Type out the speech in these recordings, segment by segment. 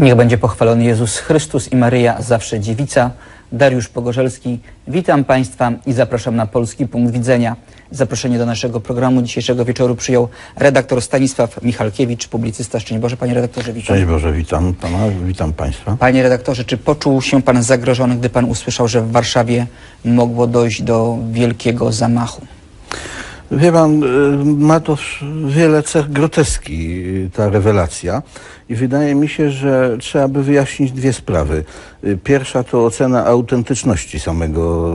Niech będzie pochwalony Jezus Chrystus i Maryja, zawsze dziewica. Dariusz Pogorzelski, witam Państwa i zapraszam na Polski Punkt Widzenia. Zaproszenie do naszego programu dzisiejszego wieczoru przyjął redaktor Stanisław Michalkiewicz, publicysta. Szczęść Boże, Panie redaktorze, witam. Cześć Boże, witam Pana, witam Państwa. Panie redaktorze, czy poczuł się Pan zagrożony, gdy Pan usłyszał, że w Warszawie mogło dojść do wielkiego zamachu? Wie Pan, y, ma to wiele cech groteski, y, ta rewelacja i wydaje mi się, że trzeba by wyjaśnić dwie sprawy. Y, Pierwsza to ocena autentyczności samego,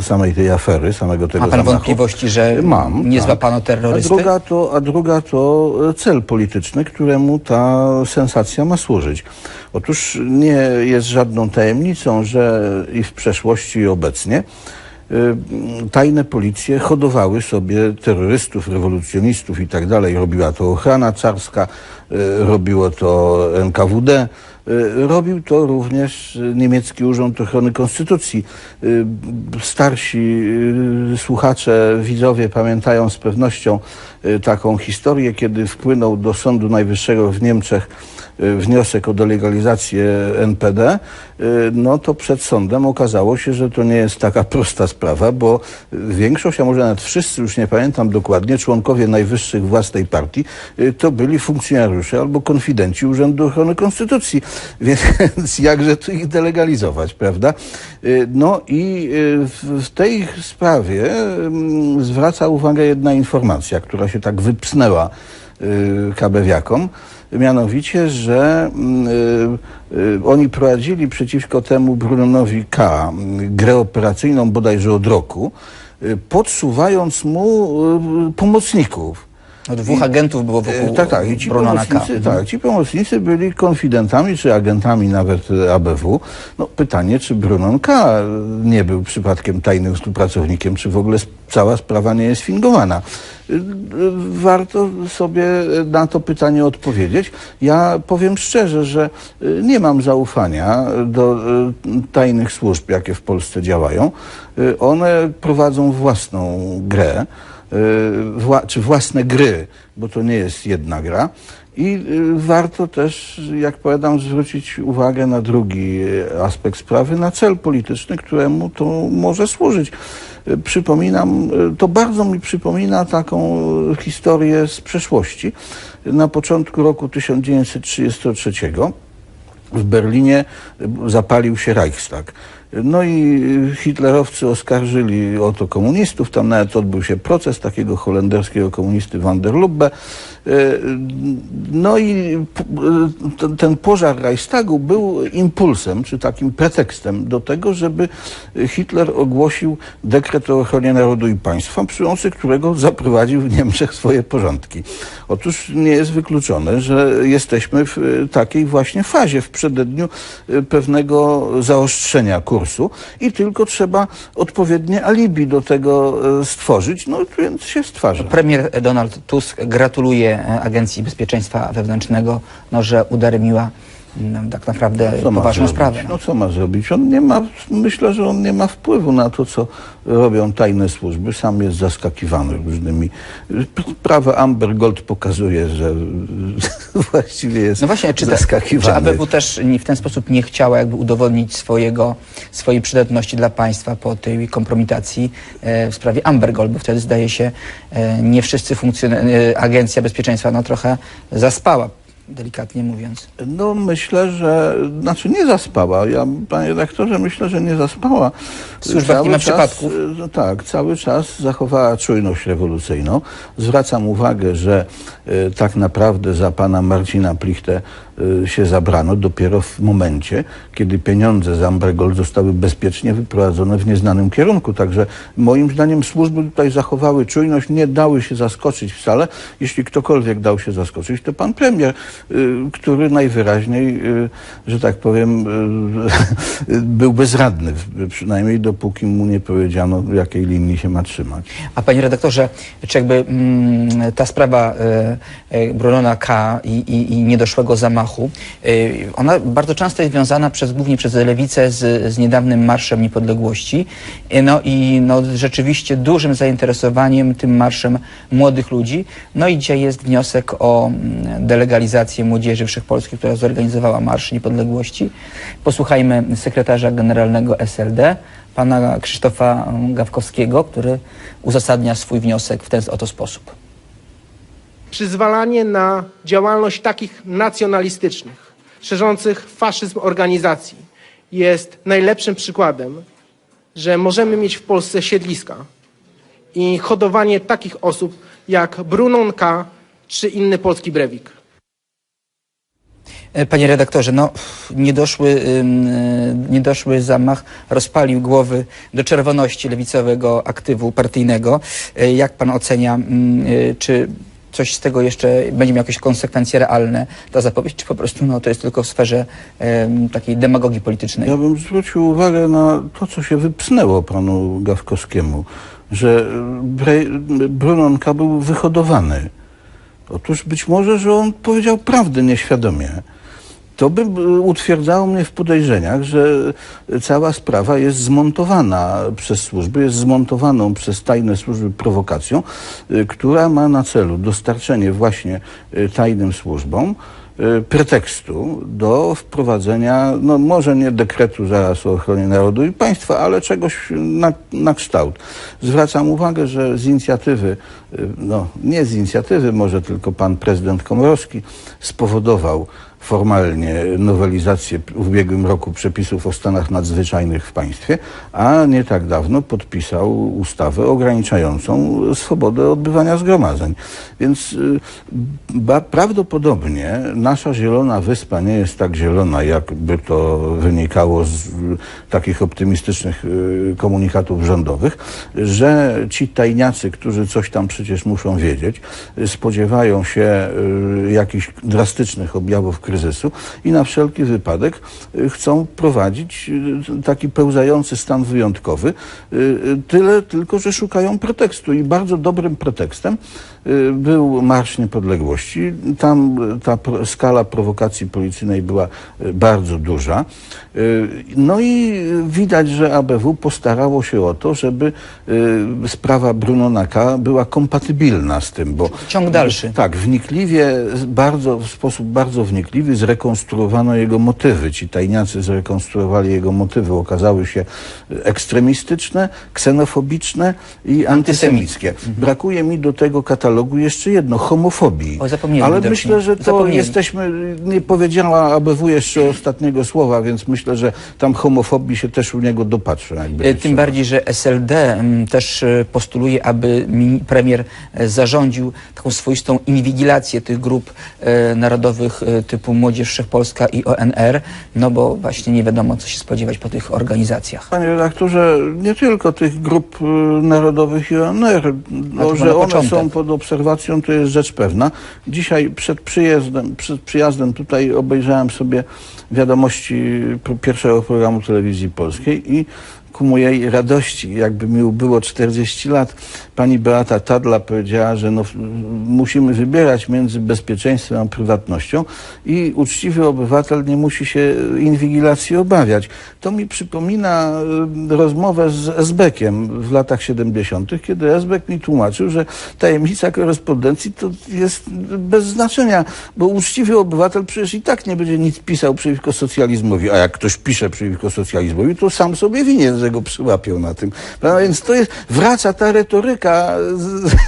samej tej afery, samego tego Ma Pan zamachu. wątpliwości, że Mam, nie tak. złapano A terrorysty? druga, to, a druga to cel polityczny, któremu ta sensacja ma służyć. Otóż nie jest żadną tajemnicą, że i w przeszłości i obecnie tajne policje hodowały sobie terrorystów, rewolucjonistów i tak dalej. Robiła to ochrana carska, y, robiło to NKWD. y, Robił to również y, niemiecki Urząd Ochrony Konstytucji. Y, Starsi y, słuchacze, widzowie pamiętają z pewnością y, taką historię, kiedy wpłynął do Sądu Najwyższego w Niemczech y, wniosek o delegalizację NPD, y, no to przed sądem okazało się, że to nie jest taka prosta sprawa, bo większość, a może nawet wszyscy, już nie pamiętam dokładnie, członkowie najwyższych władz tej partii, y, to byli funkcjonariusze albo konfidenci Urzędu Ochrony Konstytucji. Więc jakże tu ich delegalizować, prawda? Y, No i y, w tej sprawie mm, zwraca uwagę jedna informacja, która się tak wypsnęła y, kabewiakom, mianowicie, że mm, y, y, oni prowadzili przeciwko temu Brunowi K. mm, grę operacyjną bodajże od roku, y, podsuwając mu y, pomocników. No, dwóch agentów było wokół E, Tak, tak. I ci Brunona K. pomocnicy, tak, ci pomocnicy byli konfidentami czy agentami nawet e, ABW. No, pytanie, czy Brunon K. nie był przypadkiem tajnym współpracownikiem, czy w ogóle cała sprawa nie jest fingowana. Warto sobie na to pytanie odpowiedzieć. Ja powiem szczerze, że nie mam zaufania do tajnych służb, jakie w Polsce działają. One prowadzą własną grę wła- czy własne gry, bo to nie jest jedna gra. I y, warto też, jak powiadam, zwrócić uwagę na drugi y, aspekt sprawy, na cel polityczny, któremu to może służyć. Y, Przypominam, y, to bardzo mi przypomina taką y, historię z przeszłości. Na początku roku 1933 w Berlinie y, zapalił się Reichstag. No i hitlerowcy oskarżyli o to komunistów. Tam nawet odbył się proces takiego holenderskiego komunisty van der Lubbe. Y, No i y, ten- pożar Reichstagu był impulsem, czy takim pretekstem do tego, żeby Hitler ogłosił dekret o ochronie narodu i państwa, przy pomocy którego zaprowadził w Niemczech swoje porządki. Otóż nie jest wykluczone, że jesteśmy w takiej właśnie fazie, w przededniu y, pewnego zaostrzenia kursu i tylko trzeba odpowiednie alibi do tego y, stworzyć, no więc się stwarza. Premier Donald Tusk gratuluje e, Agencji Bezpieczeństwa Wewnętrznego, no, że udaremniła mm, tak naprawdę ma poważną sprawę. No co ma zrobić? On nie ma, myślę, że on nie ma wpływu na to, co robią tajne służby. Sam jest zaskakiwany różnymi. Prawo Amber Gold pokazuje, że właściwie jest No właśnie, czy, ta, czy. ABW też nie- w ten sposób nie chciała jakby udowodnić swojego, swojej przydatności dla państwa po tej kompromitacji e, w sprawie Amber Gold, bo wtedy zdaje się e, nie wszyscy funkcjonariusze, Agencja Bezpieczeństwa no trochę zaspała, delikatnie mówiąc. No myślę, że, znaczy nie zaspała. Ja, panie redaktorze, myślę, że nie zaspała. W służbach nie ma przypadków. e, no tak, cały czas zachowała czujność rewolucyjną. Zwracam uwagę, że e, tak naprawdę za pana Marcina Plichtę e, się zabrano dopiero w momencie, kiedy pieniądze z Ambergold zostały bezpiecznie wyprowadzone w nieznanym kierunku. Także moim zdaniem służby tutaj zachowały czujność, nie dały się zaskoczyć wcale. Jeśli ktokolwiek dał się zaskoczyć, to pan premier, y, który najwyraźniej, y, że tak powiem, y, był bezradny, przynajmniej dopóki mu nie powiedziano, jakiej linii się ma trzymać. A panie redaktorze, czy jakby mm, ta sprawa e, Brunona K. I, i, i niedoszłego zamachu, e, ona bardzo często jest związana przez, głównie przez lewicę z, z niedawnym Marszem Niepodległości. No i no, rzeczywiście dużym zainteresowaniem tym marszem młodych ludzi. No i dzisiaj jest wniosek o mm, delegalizację Federację Młodzieży Wszechpolskiej, która zorganizowała Marsz Niepodległości. Posłuchajmy sekretarza generalnego SLD, pana Krzysztofa Gawkowskiego, który uzasadnia swój wniosek w ten oto sposób. przyzwalanie na działalność takich nacjonalistycznych, szerzących faszyzm organizacji jest najlepszym przykładem, że możemy mieć w Polsce siedliska i hodowanie takich osób jak Brunon K. czy inny polski Brewik. E, Panie redaktorze, no niedoszły, y, niedoszły zamach rozpalił głowy do czerwoności lewicowego aktywu partyjnego. E, Jak pan ocenia, czy coś z tego jeszcze będzie miało jakieś konsekwencje realne, ta zapowiedź, czy po prostu no, to jest tylko w sferze takiej demagogii politycznej? Ja bym zwrócił uwagę na to, co się wypsnęło panu Gawkowskiemu, że Brunonka był wyhodowany. Otóż być może, że on powiedział prawdę nieświadomie. To by utwierdzało mnie w podejrzeniach, że cała sprawa jest zmontowana przez służby, jest zmontowaną przez tajne służby prowokacją, y, która ma na celu dostarczenie właśnie y, tajnym służbom y, pretekstu do wprowadzenia, no może nie dekretu zaraz o ochronie narodu i państwa, ale czegoś na, na kształt. Zwracam uwagę, że z inicjatywy, no nie z inicjatywy, może tylko pan prezydent Komorowski spowodował formalnie nowelizację w ubiegłym roku przepisów o stanach nadzwyczajnych w państwie, a nie tak dawno podpisał ustawę ograniczającą swobodę odbywania zgromadzeń. Więc y, ba, prawdopodobnie nasza zielona wyspa nie jest tak zielona, jakby to wynikało z y, takich optymistycznych y, komunikatów rządowych, że ci tajniacy, którzy coś tam przecież muszą wiedzieć, spodziewają się jakichś drastycznych objawów kryzysu i na wszelki wypadek y, chcą prowadzić y, taki pełzający stan wyjątkowy. Y, Tyle tylko, że szukają pretekstu i bardzo dobrym pretekstem był Marsz Niepodległości. Tam y, ta skala prowokacji policyjnej była y, bardzo duża. Y, No i widać, że ABW postarało się o to, żeby y, sprawa Brunonaka była kompatybilna z tym, bo Ciąg dalszy. tak, wnikliwie, bardzo, w sposób bardzo wnikliwy zrekonstruowano jego motywy. Ci tajniacy zrekonstruowali jego motywy. Okazały się ekstremistyczne, ksenofobiczne i antysemickie. Brakuje mi do tego katalogu jeszcze jedno, homofobii. O, zapomnieli Ale myślę, że to Zapomnieli. jesteśmy, nie powiedziała ABW jeszcze ostatniego słowa, więc myślę, że tam homofobii się też u niego dopatrzę. jakby E, trzeba. Tym bardziej, że SLD m, też e, postuluje, aby premier e, zarządził taką swoistą inwigilację tych grup narodowych typu Młodzież Wszechpolska i ONR, no bo właśnie nie wiadomo, co się spodziewać po tych organizacjach. Panie redaktorze, nie tylko tych grup narodowych i ONR, no, że one początek. są pod obserwacją, to jest rzecz pewna. Dzisiaj przed przyjazdem, przed przyjazdem tutaj obejrzałem sobie wiadomości pierwszego programu telewizji polskiej i ku mojej radości, jakby mi było 40 lat, pani Beata Tadla powiedziała, że no, musimy wybierać między bezpieczeństwem a prywatnością i uczciwy obywatel nie musi się inwigilacji obawiać. To mi przypomina y, rozmowę z Esbekiem w latach 70., kiedy Esbek mi tłumaczył, że tajemnica korespondencji to jest bez znaczenia, bo uczciwy obywatel przecież i tak nie będzie nic pisał przeciwko socjalizmowi, a jak ktoś pisze przeciwko socjalizmowi, to sam sobie winien, że go przyłapią na tym. Prawda? Więc to jest, wraca ta retoryka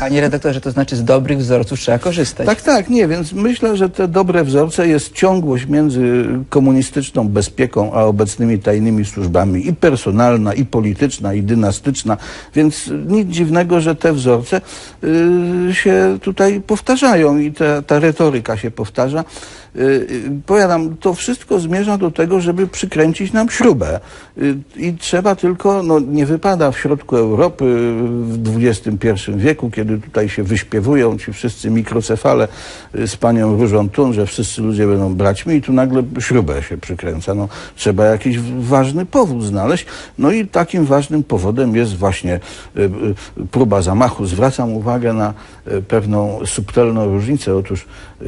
Panie redaktorze, to znaczy z dobrych wzorców trzeba korzystać. tak, tak, nie, więc myślę, że te dobre wzorce jest ciągłość między komunistyczną bezpieką a obecnymi tajnymi służbami i personalna, i polityczna, i dynastyczna, więc nic dziwnego, że te wzorce y, się tutaj powtarzają i ta, ta retoryka się powtarza. Y, y, Powiadam, to wszystko zmierza do tego, żeby przykręcić nam śrubę. Y, I trzeba tylko, no nie wypada w środku Europy w XXI wieku, kiedy tutaj się wyśpiewują ci wszyscy mikrocefale y, z panią Różą Tun, że wszyscy ludzie będą braćmi i tu nagle śrubę się przykręca. No, trzeba jakiś ważny powód znaleźć. No i takim ważnym powodem jest właśnie y, y, próba zamachu. Zwracam uwagę na pewną subtelną różnicę. Otóż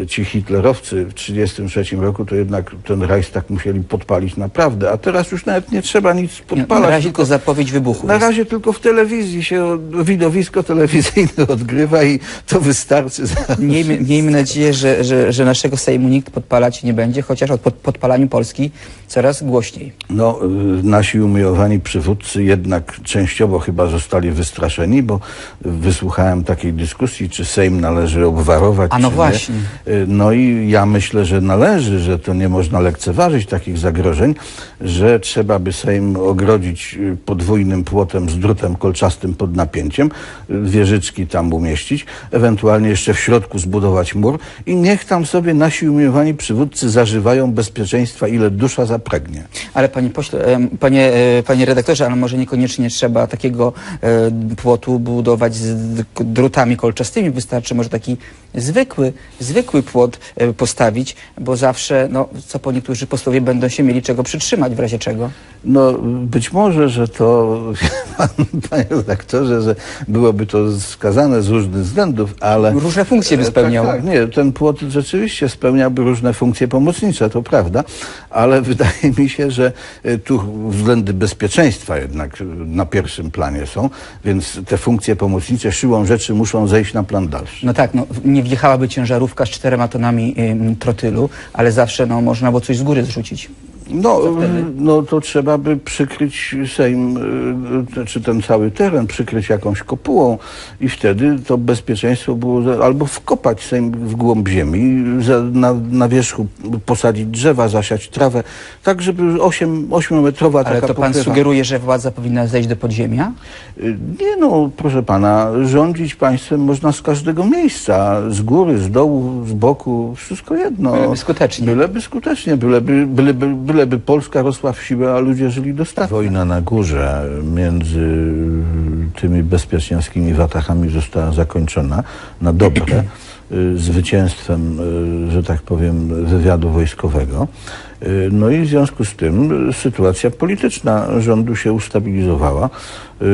ci hitlerowcy w 1933 roku to jednak ten Reichstag musieli podpalić naprawdę, a teraz już nawet nie trzeba nic podpalać. Tylko zapowiedź wybuchu. Na jest. razie tylko w telewizji się widowisko telewizyjne odgrywa i to wystarczy. Miejmy, miejmy nadzieję, że, że, że naszego Sejmu nikt podpalać nie będzie, chociaż o pod, podpalaniu Polski coraz głośniej. No, y, nasi umiłowani przywódcy jednak częściowo chyba zostali wystraszeni, bo wysłuchałem takiej dyskusji, czy Sejm należy obwarować. A no czy właśnie. Nie. Y, No i ja myślę, że należy, że to nie można lekceważyć takich zagrożeń, że trzeba by Sejm ogrodzić podwójnym płotem z drutem kolczastym pod napięciem, y, wieżyczki tam umieścić, ewentualnie jeszcze w środku zbudować mur i niech tam sobie nasi umiłowani przywódcy zażywają bezpieczeństwa, ile dusza zapragnie. Ale panie pośle, panie, e, panie redaktorze, ale może niekoniecznie trzeba takiego e, płotu budować z drutami kolczastymi. Wystarczy może taki zwykły, zwykły płot e, postawić, bo zawsze, no, co po niektórzy posłowie będą się mieli czego przytrzymać w razie czego. No, być może, że to, pan, panie redaktorze, że byłoby to wskazane z różnych względów, ale... Różne funkcje by E, spełniało. Tak, tak, nie, ten płot rzeczywiście spełniałby różne funkcje pomocnicze, to prawda, ale wydaje mi się, że e, tu względy bezpieczeństwa jednak e, na pierwszym planie są, więc te funkcje pomocnicze siłą rzeczy muszą zejść na plan dalszy. No tak, no, nie wjechałaby ciężarówka z czterema tonami ym, trotylu, ale zawsze no, można było coś z góry zrzucić. No, no to trzeba by przykryć Sejm, y, czy ten cały teren, przykryć jakąś kopułą i wtedy to bezpieczeństwo było, albo wkopać Sejm w głąb ziemi, na, na wierzchu posadzić drzewa, zasiać trawę, tak żeby 8, 8-metrowa Ale taka to pan pokrywa. sugeruje, że władza powinna zejść do podziemia? Y, Nie no, proszę pana, rządzić państwem można z każdego miejsca, z góry, z dołu, z boku, wszystko jedno. Byleby skutecznie. Byleby skutecznie, byleby, byleby, byleby Polska rosła w siłę, a ludzie żyli dostatnio. Wojna na górze między tymi bezpieczniowskimi watachami została zakończona na dobre. y, Zwycięstwem, y, że tak powiem, wywiadu wojskowego. Y, No i w związku z tym sytuacja polityczna rządu się ustabilizowała, y,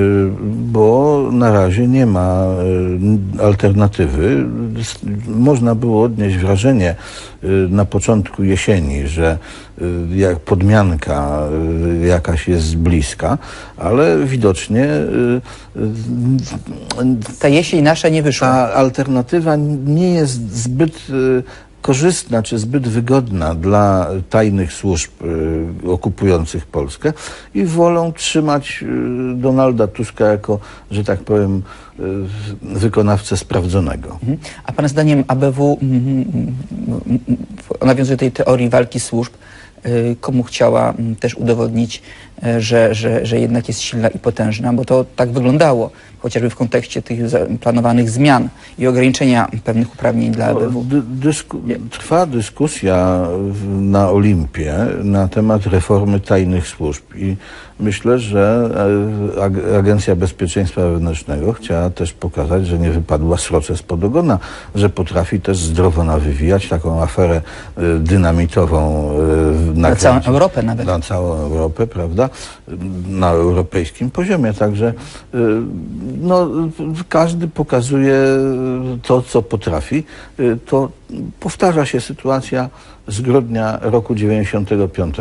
bo na razie nie ma y, alternatywy. Można było odnieść wrażenie na początku jesieni, że jak podmianka jakaś jest bliska, ale widocznie Ta jesień nasza nie wyszła. ta alternatywa nie jest zbyt korzystna czy zbyt wygodna dla tajnych służb y, okupujących Polskę i wolą trzymać y, Donalda Tuska jako, że tak powiem, y, wykonawcę sprawdzonego. Mhm. A pana zdaniem ABW mm, mm, nawiązuje tej teorii walki służb, komu chciała mm, też udowodnić, że, że, że jednak jest silna i potężna, bo to tak wyglądało, chociażby w kontekście tych planowanych zmian i ograniczenia pewnych uprawnień dla No, ABW. dy, dysku, trwa dyskusja na Olimpie na temat reformy tajnych służb i myślę, że e, Ag- Agencja Bezpieczeństwa Wewnętrznego chciała też pokazać, że nie wypadła sroce spod ogona, że potrafi też zdrowo nawywijać taką aferę e, dynamitową e, Na całą Europę nawet. na całą Europę, prawda? Na europejskim poziomie. Także y, no, każdy pokazuje to, co potrafi. Y, To powtarza się sytuacja z grudnia roku 95,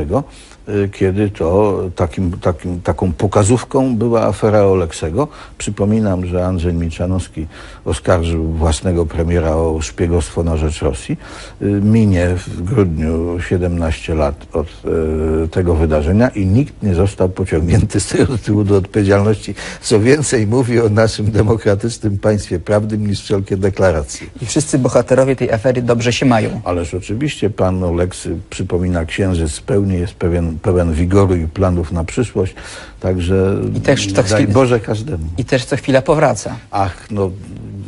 y, kiedy to takim, takim, taką pokazówką była afera Oleksego. Przypominam, że Andrzej Milczanowski oskarżył własnego premiera o szpiegostwo na rzecz Rosji. Y, Minie w grudniu 17 lat od y, tego wydarzenia i nikt nie został pociągnięty z tego tytułu do odpowiedzialności. Co więcej, mówi o naszym demokratycznym państwie prawnym niż wszelkie deklaracje. I wszyscy bohaterowie tej afery dobrze się mają. Ależ oczywiście pan Oleksy przypomina księżyc pełni, jest pewien, pełen wigoru i planów na przyszłość, także I też daj chwilę- Boże każdemu. I też co chwila powraca. Ach, no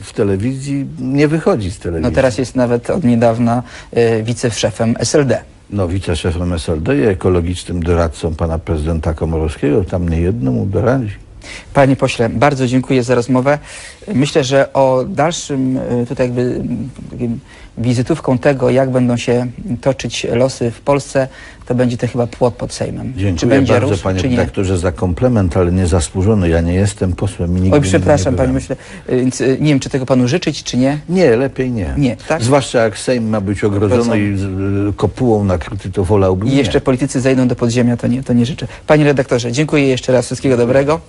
w telewizji nie wychodzi z telewizji. No teraz jest nawet od niedawna y, wiceszefem SLD. No, wiceszefem SLD i ekologicznym doradcą pana prezydenta Komorowskiego, tam nie jedno mu doradzi. Panie pośle, bardzo dziękuję za rozmowę. Myślę, że o dalszym y, tutaj jakby wizytówką tego, jak będą się toczyć losy w Polsce, to będzie to chyba płot pod Sejmem. Dziękuję bardzo rósł, panie nie? redaktorze za komplement, ale niezasłużony. Ja nie jestem posłem i nigdy Oj, przepraszam, nie panie myślę, więc y, nie wiem, czy tego panu życzyć, czy nie. Nie, lepiej nie. Nie, tak? Zwłaszcza jak Sejm ma być ogrodzony i kopułą nakryty, to wolałbym I nie. jeszcze politycy zejdą do podziemia, to nie, to nie życzę. Panie redaktorze, dziękuję jeszcze raz, wszystkiego dobrego.